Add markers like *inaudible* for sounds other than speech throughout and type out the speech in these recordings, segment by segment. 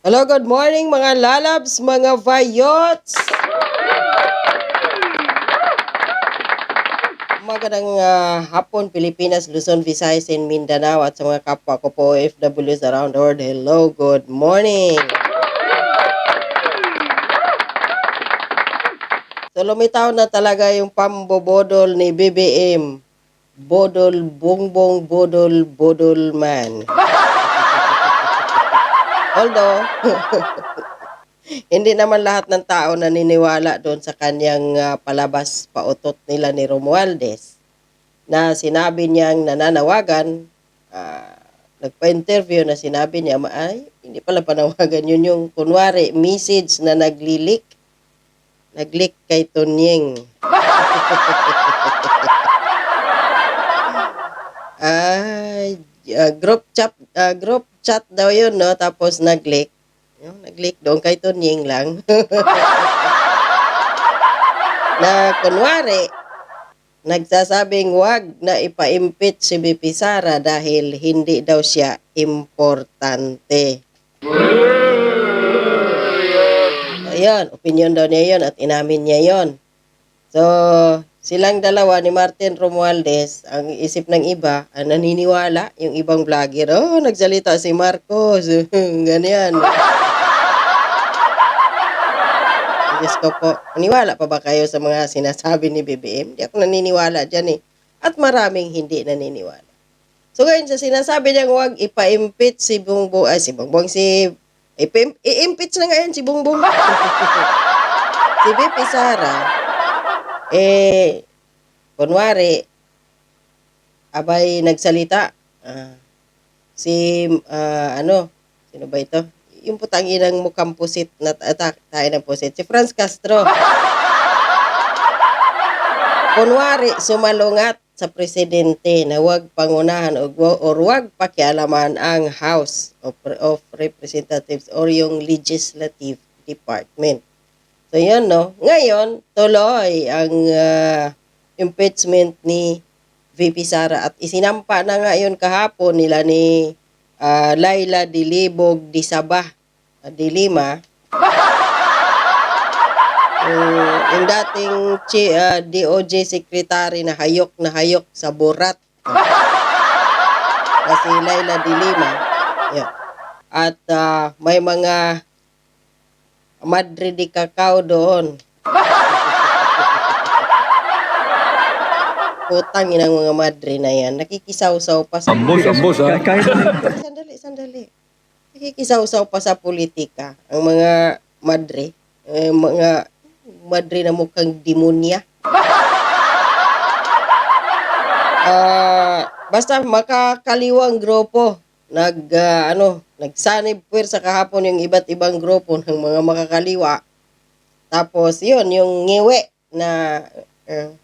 Hello, good morning mga lalabs, mga vayots! Magandang ah, hapon, Pilipinas, Luzon, Visayas, and Mindanao at sa mga kapwa ko po OFWs around the world. Hello, good morning! So lumitaw na talaga yung pambobodol ni BBM. Bodol, bongbong, bodol, bodol man. Although, *laughs* hindi naman lahat ng tao naniniwala doon sa kanyang ah, palabas pautot nila ni Romualdez na sinabi niyang nananawagan, ah, nagpa-interview na sinabi niya, "Ma- ay, hindi pala panawagan yun yung kunwari message na naglilik. Naglik kay Tonyeng. *laughs* Ay, ah, group chat ah, group chat daw yun, no? Tapos nag-leak. Yung nag-leak doon kay Tonying lang. *laughs* na kunwari, nagsasabing wag na ipa-impeach si BP Sara dahil hindi daw siya importante. Ayun, opinion daw niya yun at inamin niya yun. So, silang dalawa ni Martin Romualdez, ang isip ng iba, ang naniniwala, yung ibang vlogger, oh, nagsalita si Marcos, *laughs* ganyan. *laughs* Diyos ko po, naniwala pa ba kayo sa mga sinasabi ni BBM? Hindi ako naniniwala dyan eh. At maraming hindi naniniwala. So ngayon, sa sinasabi niya huwag ipa-impeach si Bongbong, ay si Bongbong, si, i-impeach na ngayon si Bongbong. *laughs* si BP Sara, eh, kunwari, abay nagsalita, ah, si, ah, ano, sino ba ito? Yung putang inang mukhang pusit na attack tayo ng pusit, si Franz Castro. Kunwari, sumalungat sa presidente na huwag pangunahan o or huwag pakialaman ang House of, of Representatives or yung Legislative Department. So yun, no? Ngayon, tuloy ang ah, impeachment ni VP Sara at isinampa na nga yun kahapon nila ni ah, Laila Dilibog di Sabah ah, di Lima. Yung, *laughs* yung dating chi, ah, DOJ secretary na hayok na hayok sa burat. *laughs* Na si Laila di Lima. Yan. At ah, may mga Madre de Cacao doon. *laughs* Putang inang mga madre na yan. Nakikisaw-saw pa sa... Ambos, ambos ha. Kahit Sandali, sandali. Nakikisaw-saw pa sa politika. Ang mga madre. Eh, mga madre na mukhang demonya. *laughs* Ah, basta makakaliwang grupo nag ah, ano nagsanib puwer sa kahapon yung iba't ibang grupo ng mga makakaliwa tapos yun yung ngiwi na eh,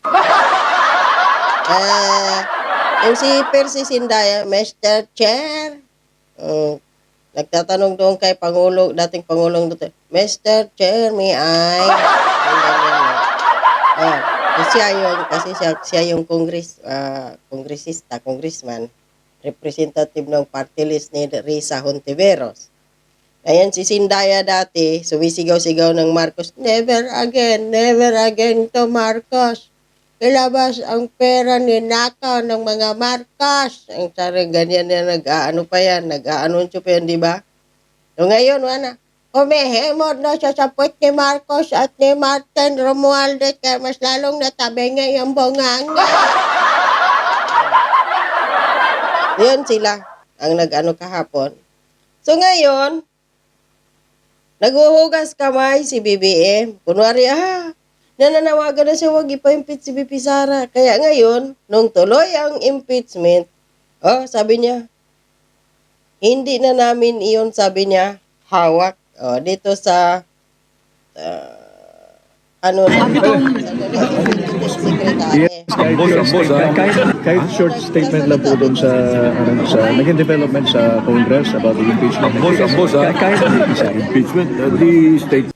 *laughs* ah, yung si Percy Sindaya Mr. Chair uh, nagtatanong doon kay Pangulo dating Pangulong Duterte Mr. Chair may I. Ah, kasi siya yung kasi siya, siya yung congress ah, kongresista, congressman, representative ng party list ni Risa Hontiveros. Ayan si Sindaya dati, sumisigaw-sigaw ng Marcos, never again, never again to Marcos. Ilabas ang pera ni Nakaw ng mga Marcos. Ang tsara ganyan na nag-aano pa yan, nag-aanunsyo pa yan, di ba? So ngayon, wala. Humihimod na siya sa puwet ni Marcos at ni Martin Romualdez kaya mas lalong natabi nga yung bunganga. *laughs* Yun sila ang nag-ano kahapon. So ngayon, naghuhugas kamay si BBM. Kunwari, ah, nananawagan na siya, wag ipa-impeach si BP Sara. Kaya ngayon, nung tuloy ang impeachment, oh, sabi niya, hindi na namin iyon, sabi niya, hawak. Oh, dito sa, ah, ano na. Yes, kahit, Ambos, short ambos, statement, ah. kahit, kahit short statement lang po doon sa, ano, sa naging development sa Congress about the impeachment. Ambos, ambos ha. Kahit, kahit hindi isa. Impeachment, uh, the state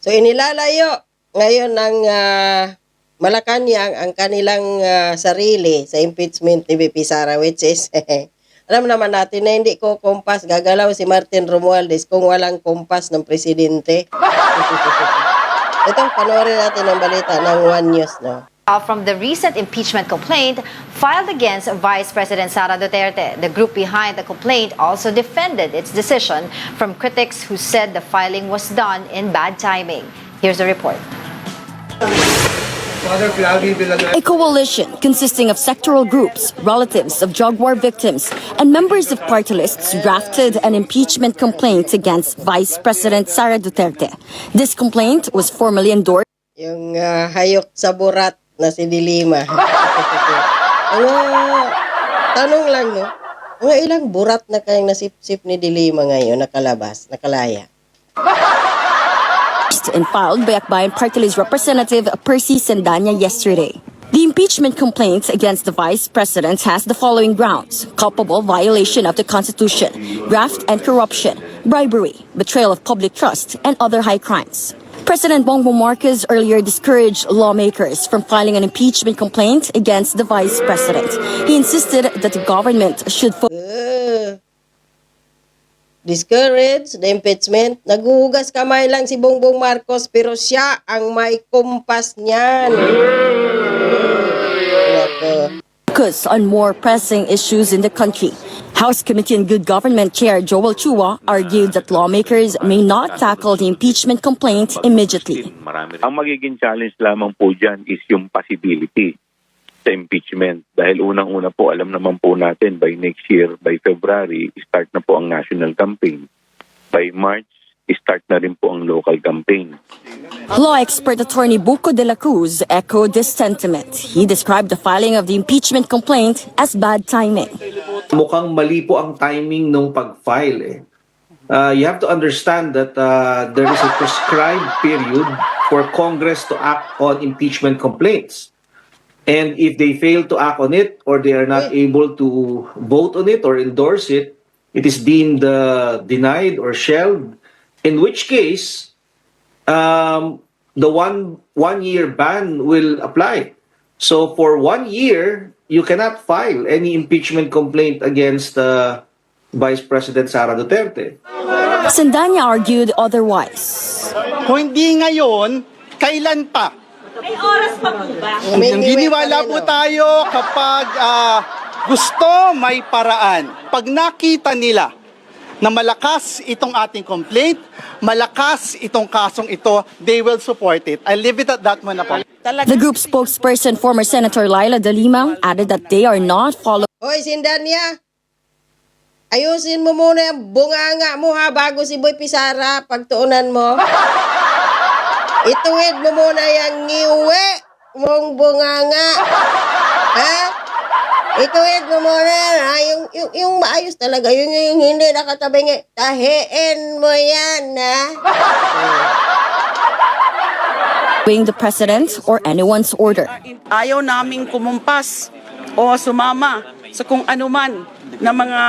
So inilalayo ngayon ng ah, Malacanang ang kanilang ah, sarili sa impeachment ni BP Sara which is *laughs* Alam naman natin na hindi ko kumpas, gagalaw si Martin Romualdez kung walang kumpas ng presidente. *laughs* Ito, panoorin natin ang balita ng One News, no? Uh, from the recent impeachment complaint filed against Vice President Sara Duterte. The group behind the complaint also defended its decision from critics who said the filing was done in bad timing. Here's a report. A coalition consisting of sectoral groups, relatives of drug war victims, and members of party lists drafted an impeachment complaint against Vice President Sara Duterte. This complaint was formally endorsed Yung ah, hayok sa burat na si Dilima. Mga, *laughs* tanong lang, no? Mga ilang burat na kayang nasip-sip ni Dilima ngayon, nakalabas, nakalaya. And filed by Akbayan Party List Representative Percy Sendanya yesterday. The impeachment complaint against the vice president has the following grounds culpable violation of the Constitution, graft and corruption, bribery, betrayal of public trust, and other high crimes. President Bongbong Marcos earlier discouraged lawmakers from filing an impeachment complaint against the vice president. He insisted that the government should focus discouraged the impeachment. Naghuhugas kamay lang si Bongbong Marcos pero siya ang may kumpas niyan. Focus on more pressing issues in the country. House Committee on Good Government Chair Joel Chua argued that lawmakers may not tackle the impeachment complaint immediately. Ang magiging challenge lamang po dyan is yung possibility sa impeachment. Dahil unang-una po, alam naman po natin, by next year, by February, start na po ang national campaign. By March, start na rin po ang local campaign. Law expert attorney Buco de la Cruz echoed this sentiment. He described the filing of the impeachment complaint as bad timing. mukhang mali po ang timing nung pag-file eh. Uh, you have to understand that uh, there is a prescribed period for Congress to act on impeachment complaints. And if they fail to act on it or they are not able to vote on it or endorse it, it is deemed uh, denied or shelved. In which case, um, the one one year ban will apply. So for one year, you cannot file any impeachment complaint against uh, Vice President Sara Duterte. Sendanya argued otherwise. Kung hindi ngayon, kailan pa? Ang giniwala po tayo kapag ah, gusto may paraan. Pag nakita nila na malakas itong ating complaint, malakas itong kasong ito, they will support it. I leave it at that muna po. The group spokesperson, former Senator Laila De Lima, added that they are not following Hoy, Sindanya! Ayusin mo muna yung bunganga mo ha bago si Boy Pisara pagtuunan mo. Ituwid mo muna yung ngiwi mong bunganga. Ha? Ituwid mo muna ha? Yung, yung, yung maayos talaga. Yung, yung hindi nakatabi nga. Tahiin mo yan ha? the president or anyone's order. ayaw naming kumumpas o sumama sa kung anuman na mga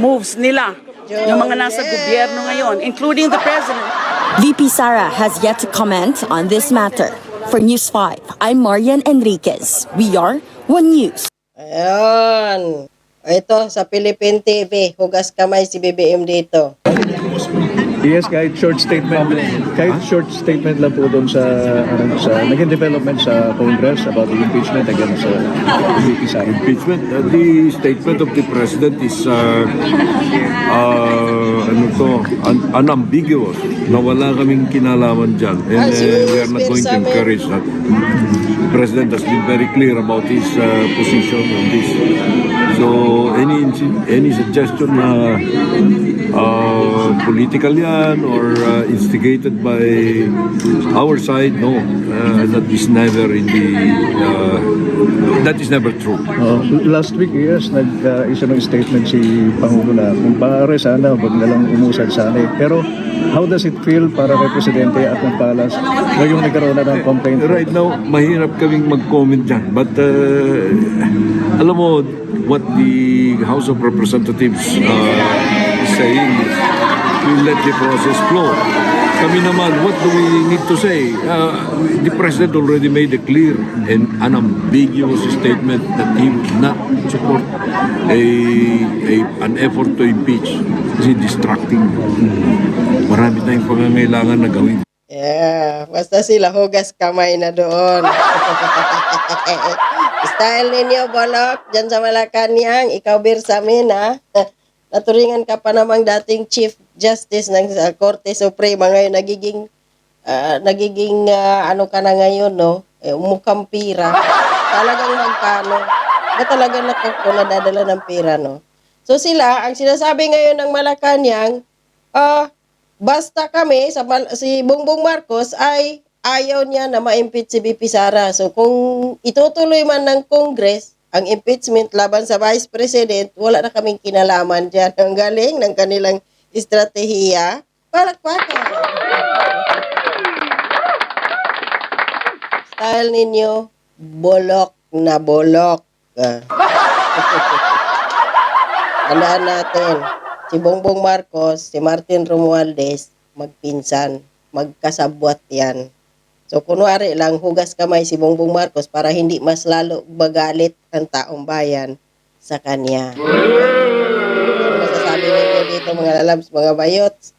moves nila, yung mga nasa gobyerno ngayon, including the president. VP Sara has yet to comment on this matter. For News 5, I'm Marian Enriquez. We are One News. Ayan. Ito, sa Philippine TV. Hugas kamay si BBM dito. Yes, kahit short statement, kahit short statement lang po doon sa, ano, sa naging development sa Congress about the impeachment against uh, VP Sara. Impeachment. Uh, the statement of the president is uh, uh, ano to, un- unambiguous na wala kaming kinalaman dyan. And Ah, uh, we are not going to encourage that. The president has been very clear about his uh, position on this. So any any suggestion na uh, political yan or uh, instigated by our side, no. Uh, that is never in the, uh, that is never true. Uh, last week, yes, nag-isa ng statement si Pangulo na kung pare sana, wag na lang umusad sana eh. Pero how does it feel para kay Presidente at ng Palas ngayong nagkaroon na ng complaint? Right now, mahirap kaming mag-comment dyan. But, uh, alam mo, what the House of Representatives uh, saying we let the process flow. Kami naman, what do we need to say? Uh, the President already made a clear and unambiguous statement that he would not support a, a an effort to impeach kasi distracting. Marami tayong pangangailangan na gawin. Yeah, basta sila hugas kamay na doon. *laughs* Style ninyo, Bolok, dyan sa Malacanang, ikaw bir sa amin, ha? *laughs* Naturingan ka pa namang dating Chief Justice ng sa Korte Suprema ngayon, nagiging, ah, nagiging, ah, ano ka na ngayon, no? Eh, mukhang pira. Talagang magkano. Ba talaga nakako nadadala ng pira, no? So sila, ang sinasabi ngayon ng Malacanang, ah, basta kami, sa si Bongbong Marcos ay ayaw niya na ma-impeach si BP Sara. So kung itutuloy man ng Congress ang impeachment laban sa Vice President, wala na kaming kinalaman dyan. Ang galing ng kanilang estratehiya. Palakpakan. Style ninyo, bolok na bolok. Ah. *laughs* Natin, si Bongbong Marcos, si Martin Romualdez, magpinsan, magkasabwat yan. So, kunwari lang, hugas kamay si Bongbong Marcos para hindi mas lalo magalit ang taong bayan sa kanya. Masasabi ninyo dito mga lalabs, mga bayots?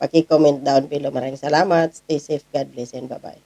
Paki-comment down below. Maraming salamat. Stay safe. God bless and bye-bye.